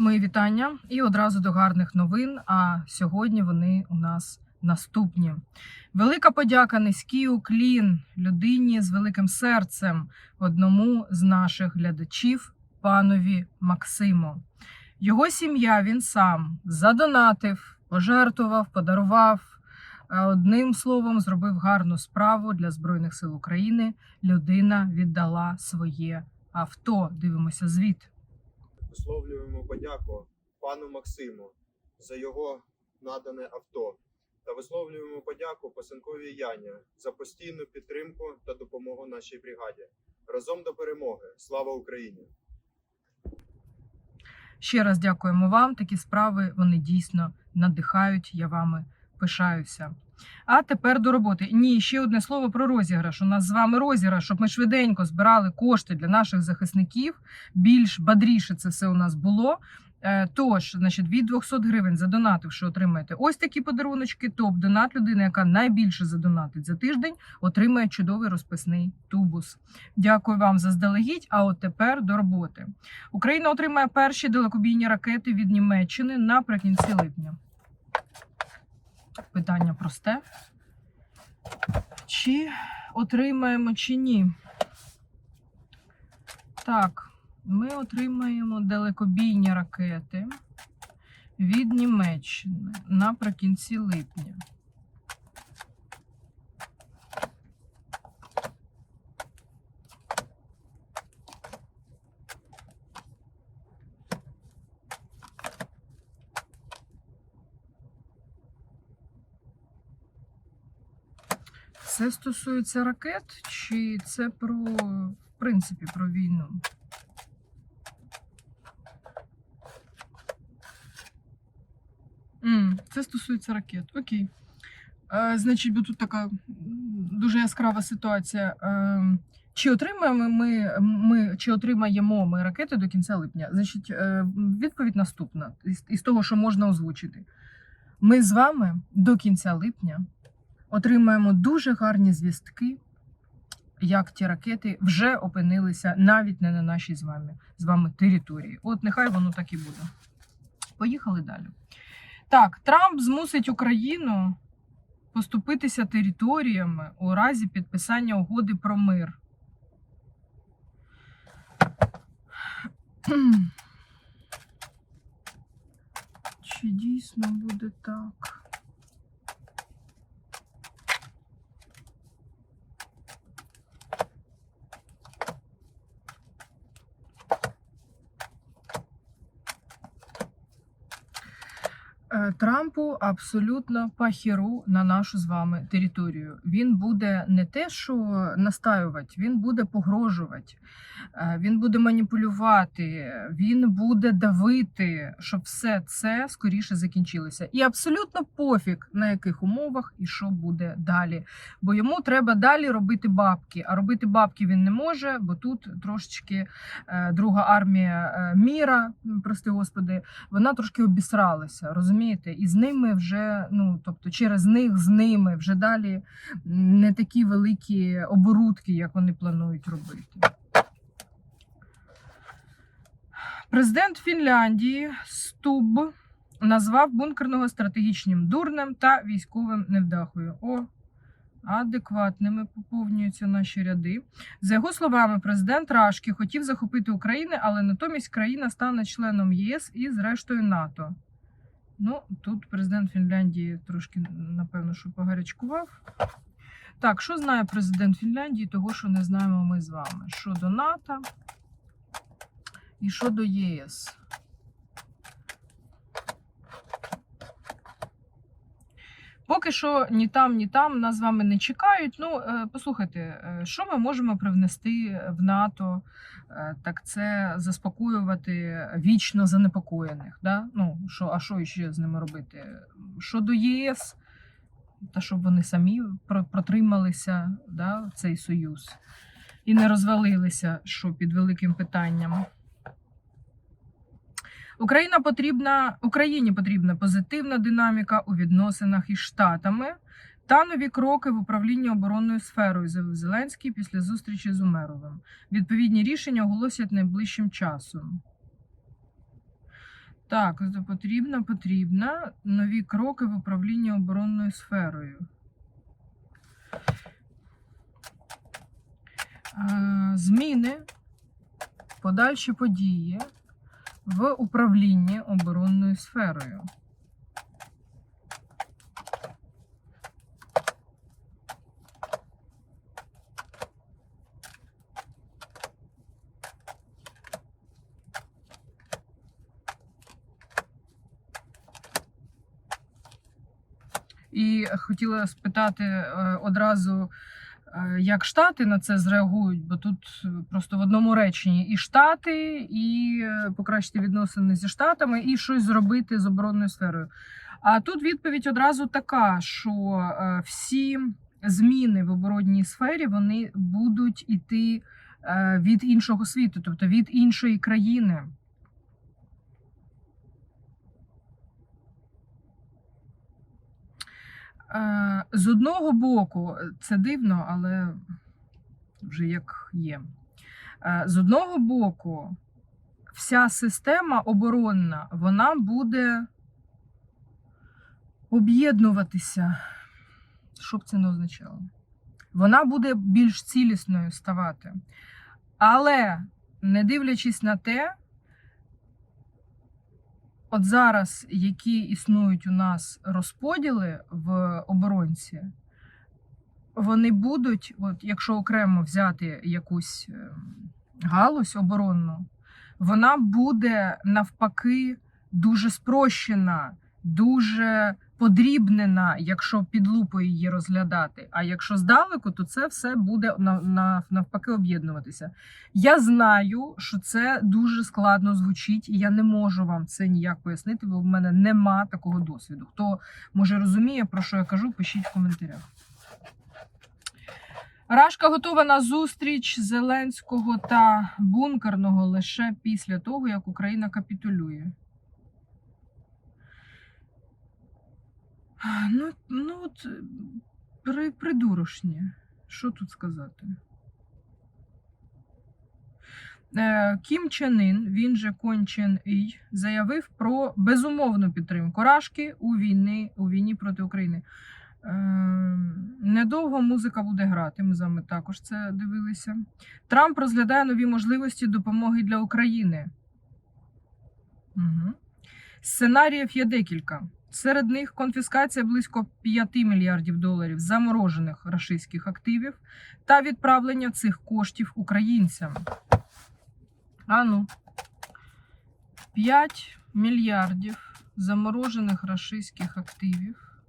Мої вітання і одразу до гарних новин. А сьогодні вони у нас наступні. Велика подяка, низький уклін людині з великим серцем, одному з наших глядачів, панові Максиму. Його сім'я він сам задонатив, пожертвував, подарував. Е, Одним словом, зробив гарну справу для Збройних сил України. Людина віддала своє авто. Дивимося звіт. Висловлюємо подяку пану Максиму за його надане авто та висловлюємо подяку Пасенковій Яні за постійну підтримку та допомогу нашій бригаді. Разом до перемоги! Слава Україні! Ще раз дякуємо вам. Такі справи вони дійсно надихають. Я вами пишаюся. А тепер до роботи. Ні, ще одне слово про розіграш. У нас з вами розіграш, щоб ми швиденько збирали кошти для наших захисників. Більш бадріше це все у нас було. Е, Тож, значить, від 200 гривень задонативши, отримаєте ось такі подаруночки. Топ донат людина, яка найбільше задонатить за тиждень, отримає чудовий розписний тубус. Дякую вам заздалегідь. А от тепер до роботи. Україна отримає перші далекобійні ракети від Німеччини наприкінці липня. Питання просте. Чи отримаємо, чи ні? Так, ми отримаємо далекобійні ракети від Німеччини наприкінці липня. Це стосується ракет, чи це про, в принципі, про війну? Це стосується ракет. Окей. Е, значить, бо тут така дуже яскрава ситуація. Е, чи отримаємо ми, ми, чи отримаємо ми ракети до кінця липня? Значить, е, відповідь наступна із, із того, що можна озвучити. Ми з вами до кінця липня отримаємо дуже гарні звістки, як ті ракети вже опинилися навіть не на нашій з вами, з вами території. От нехай воно так і буде. Поїхали далі. Так, Трамп змусить Україну поступитися територіями у разі підписання угоди про мир. Чи дійсно буде так? Трампу абсолютно пахіру на нашу з вами територію. Він буде не те, що настаювати, він буде погрожувати, е, він буде маніпулювати, він буде давити, щоб все це скоріше закінчилося. І абсолютно пофіг на яких умовах і що буде далі. Бо йому треба далі робити бабки. А робити бабки він не може, бо тут трошечки е, друга армія е, міра, прости господи, вона трошки обісралася, розумієте? І з ними вже, ну тобто, через них з ними вже далі не такі великі оборудки, як вони планують робити. Президент Фінляндії Стуб назвав бункерного стратегічним дурнем та військовим невдахою. О, адекватними поповнюються наші ряди. За його словами, президент Рашки хотів захопити Україну, але натомість країна стане членом ЄС і зрештою НАТО. Ну, тут президент Фінляндії трошки, напевно, що погарячкував. Так, що знає президент Фінляндії, того, що не знаємо ми з вами? Що до НАТО і що до ЄС. Поки що ні там, ні там нас з вами не чекають. Ну, е, послухайте, е, що ми можемо привнести в НАТО? Е, Так це заспокоювати вічно занепокоєних. Да? Ну, що, а що ще з ними робити? Щодо ЄС, та щоб вони самі протрималися да, цей союз і не розвалилися, що під великим питанням. Україна потрібна, Україні потрібна позитивна динаміка у відносинах із Штатами та нові кроки в управлінні оборонною сферою, заявив Зеленський після зустрічі з Умеровим. Відповідні рішення оголосять найближчим часом. Так, це потрібно, потрібно нові кроки в управлінні оборонною сферою. Е, Зміни, подальші події в управлінні оборонною сферою. І хотіла спитати е, одразу, як Штати на це зреагують, бо тут е, просто в одному реченні і Штати, і е, покращити відносини зі Штатами, і щось зробити з оборонною сферою. А тут відповідь одразу така, що е, всі зміни в оборонній сфері вони будуть іти е, від іншого світу, тобто від іншої країни. Е, З одного боку, це дивно, але вже як є. Е, З одного боку, вся система оборонна вона буде об'єднуватися. Що б це не означало? Вона буде більш цілісною ставати. Але не дивлячись на те, от зараз, які існують у нас розподіли в оборонці, вони будуть, от якщо окремо взяти якусь е, галузь оборонну, вона буде навпаки дуже спрощена, дуже подрібнена, якщо під лупою її розглядати. А якщо здалеку, то це все буде на- на- навпаки об'єднуватися. Я знаю, що це дуже складно звучить, і я не можу вам це ніяк пояснити, бо в мене нема такого досвіду. Хто може розуміє, про що я кажу, пишіть в коментарях. Рашка готова на зустріч Зеленського та бункерного лише після того, як Україна капітулює. А, Ну, ну от при, придурочні. Що тут сказати? Е, Кім Чен Ін, він же Кон Чен Ій, заявив про безумовну підтримку Рашки у війні, у війні проти України. Е, Недовго музика буде грати. Ми з вами також це дивилися. Трамп розглядає нові можливості допомоги для України. Угу. Сценаріїв є декілька. Серед них конфіскація близько 5 мільярдів доларів заморожених рашистських активів та відправлення цих коштів українцям. А ну, 5 мільярдів заморожених рашистських активів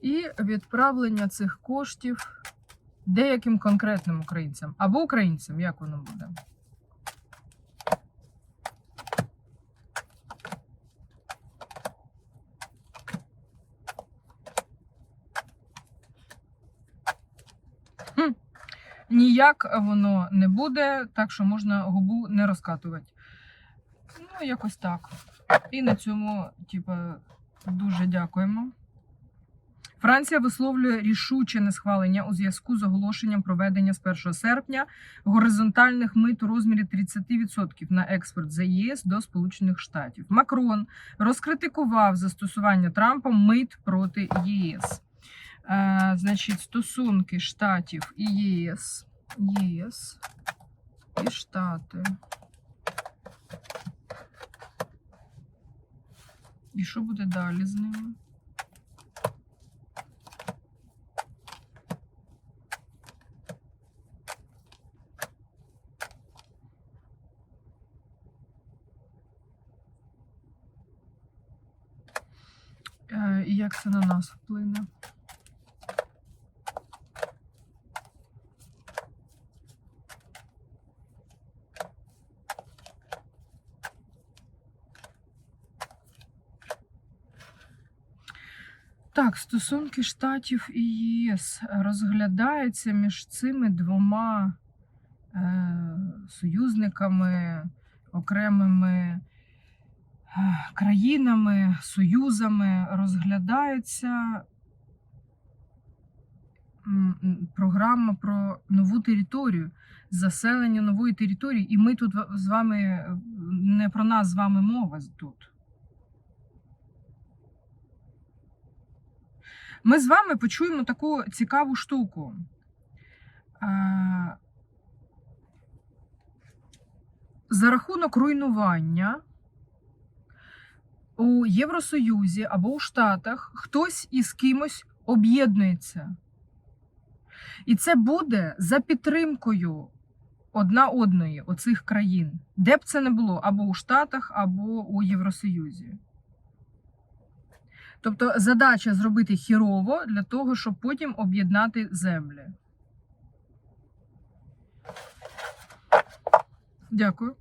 і відправлення цих коштів деяким конкретним українцям або українцям, як воно буде. Ніяк воно не буде, так що можна губу не розкатувати. Ну, якось так. І на цьому, типа, дуже дякуємо. Франція висловлює рішуче несхвалення у зв'язку з оголошенням проведення з 1 серпня горизонтальних мит у розмірі 30% на експорт з ЄС до Сполучених Штатів. Макрон розкритикував застосування Трампом мит проти ЄС. Е, значить, стосунки Штатів і ЄС. ЄС і Штати. І що буде далі з ними? Е, І як це на нас вплине? Так, стосунки Штатів і ЄС розглядаються між цими двома е, союзниками, окремими е, країнами, союзами розглядається програма про нову територію, заселення нової території. І ми тут з вами е, не про нас з вами мова тут. Ми з вами почуємо таку цікаву штуку. За рахунок руйнування у Євросоюзі або у Штатах хтось із кимось об'єднується. І це буде за підтримкою одна одної оцих країн, де б це не було, або у Штатах, або у Євросоюзі. Тобто задача зробити хірово для того, щоб потім об'єднати землі. Дякую.